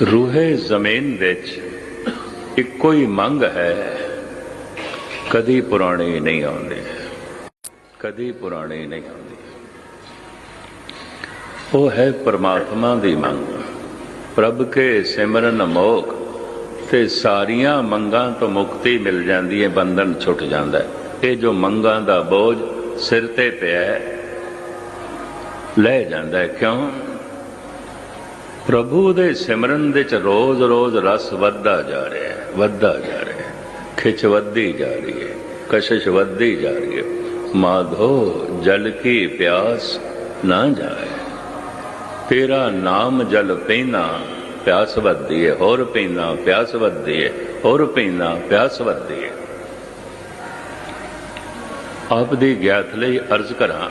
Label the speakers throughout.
Speaker 1: ਰੂਹੇ ਜ਼ਮੀਨ ਵਿੱਚ ਇੱਕੋ ਹੀ ਮੰਗ ਹੈ, ਕਦੀ ਪੁਰਾਣੀ ਨਹੀਂ ਆਉਂਦੀ। ਕਦੀ ਪੁਰਾਣੀ ਨਹੀਂ ਆਉਂਦੀ। ਉਹ ਹੈ ਪਰਮਾਤਮਾ ਦੀ ਮੰਗ। ਪ੍ਰਭ ਕੇ ਸਿਮਰਨ ਮੋਖ ਤੇ ਸਾਰੀਆਂ ਮੰਗਾਂ ਤੋਂ ਮੁਕਤੀ ਮਿਲ ਜਾਂਦੀ ਹੈ, ਬੰਧਨ ਛੁੱਟ ਜਾਂਦਾ ਹੈ। ਇਹ ਜੋ ਮੰਗਾਂ ਦਾ ਬੋਝ ਸਿਰ ਤੇ ਪਿਆ ਲੈ ਜਾਂਦਾ ਹੈ। ਕਿਉਂ? ਪ੍ਰਭੂ ਦੇ ਸਿਮਰਨ ਦੇ ਚ ਰੋਜ਼-ਰੋਜ਼ ਰਸ ਵੱਧਦਾ ਜਾ ਰਿਹਾ ਹੈ, ਵੱਧਦਾ ਜਾ ਰਿਹਾ ਹੈ। ਖਿੱਚ ਵੱਧਦੀ ਜਾ ਰਹੀ ਹੈ, ਕਸ਼ਿਸ਼ ਵੱਧਦੀ ਜਾ ਰਹੀ ਹੈ। ਮਾਧੋ, ਜਲ ਕੀ ਪਿਆਸ ਨਾ ਜਾਏ। ਤੇਰਾ ਨਾਮ ਜਲ ਪੀਣਾ ਪਿਆਸ ਵੱਧਦੀ ਹੈ, ਹੋਰ ਪੀਣਾ ਪਿਆਸ ਵੱਧਦੀ ਹੈ, ਹੋਰ ਪੀਣਾ ਪਿਆਸ ਵੱਧਦੀ ਹੈ। ਆਪ ਦੀ ਗਿਆਤ ਲਈ ਅਰਜ਼ ਕਰਾਂ,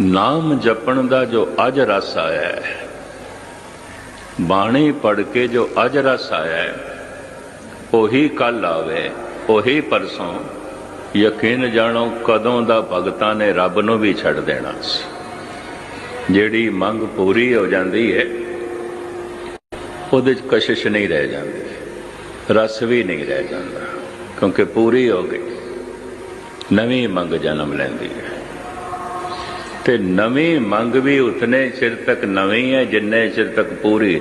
Speaker 1: ਨਾਮ ਜਪਣ ਦਾ ਜੋ ਅੱਜ ਰਸ ਆਇਆ ਹੈ ਬਾਣੀ ਪੜ ਕੇ ਜੋ ਅਜ ਰਸ ਆਇਆ ਹੈ, ਉਹੀ ਕੱਲ ਆਵੇ, ਉਹੀ ਪਰਸੋਂ। ਯਕੀਨ ਜਾਣੋ, ਕਦੋਂ ਦਾ ਭਗਤਾਂ ਨੇ ਰੱਬ ਨੂੰ ਵੀ ਛੱਡ ਦੇਣਾ ਸੀ। ਜਿਹੜੀ ਮੰਗ ਪੂਰੀ ਹੋ ਜਾਂਦੀ ਹੈ, ਉਹਦੇ ਚ ਕਸ਼ਿਸ਼ ਨਹੀਂ ਰਹਿ ਜਾਂਦੀ। ਰਸ ਵੀ ਨਹੀਂ ਰਹਿ ਜਾਂਦਾ, ਕਿਉਂਕਿ ਪੂਰੀ ਹੋ ਗਈ। ਨਵੀਂ ਮੰਗ ਜਨਮ ਲੈਂਦੀ ਹੈ। ਤੇ ਨਵੀਂ ਮੰਗ ਵੀ ਉਤਨੇ ਚਿਰ ਤੱਕ ਨਵੀਂ ਹੈ, ਜਿੰਨੇ ਚਿਰ ਤੱਕ ਪੂਰੀ